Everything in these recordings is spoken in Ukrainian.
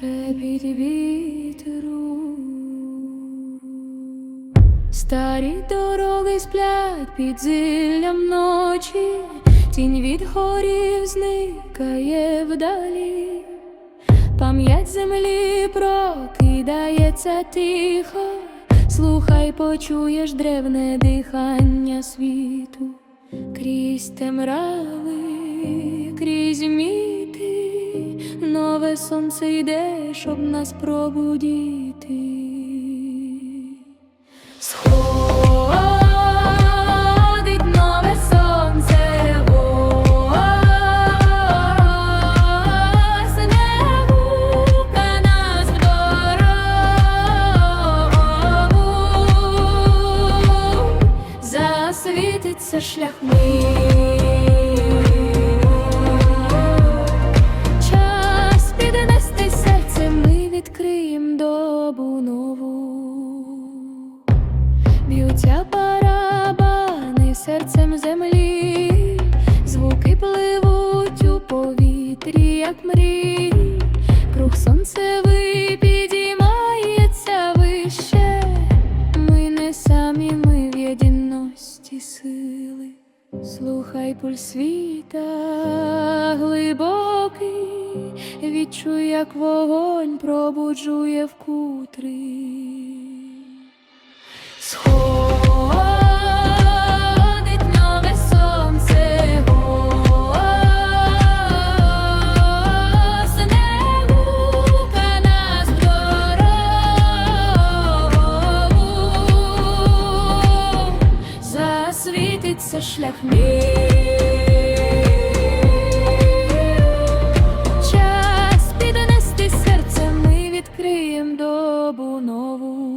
Шепіт вітру. Старі дороги сплять під зиллям ночі, тінь від горів зникає вдалі, пам'ять землі прокидається тихо, слухай, почуєш древне дихання світу, крізь темрави, крізь міти, нове сонце йде, щоб нас пробудити. Сходить нове сонце, ось не гука нас засвітиться шлях мій. Серцем звуки пливуть у повітрі, як мрій, круг сонцевий підіймається вище. Ми не самі, ми в єдиності сили. Слухай пульс світа глибокий, відчуй, як вогонь пробуджує вкутри. Сходить засвітиться шлях мій. Час піднести серце, ми відкриємо добу нову.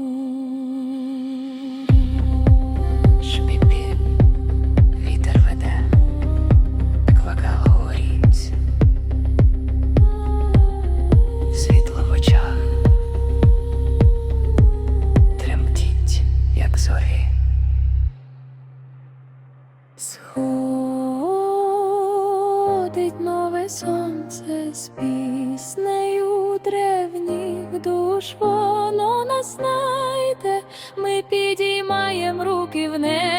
Сходить нове сонце з піснею древніх душ, воно нас знайде, ми підіймаємо руки в небо.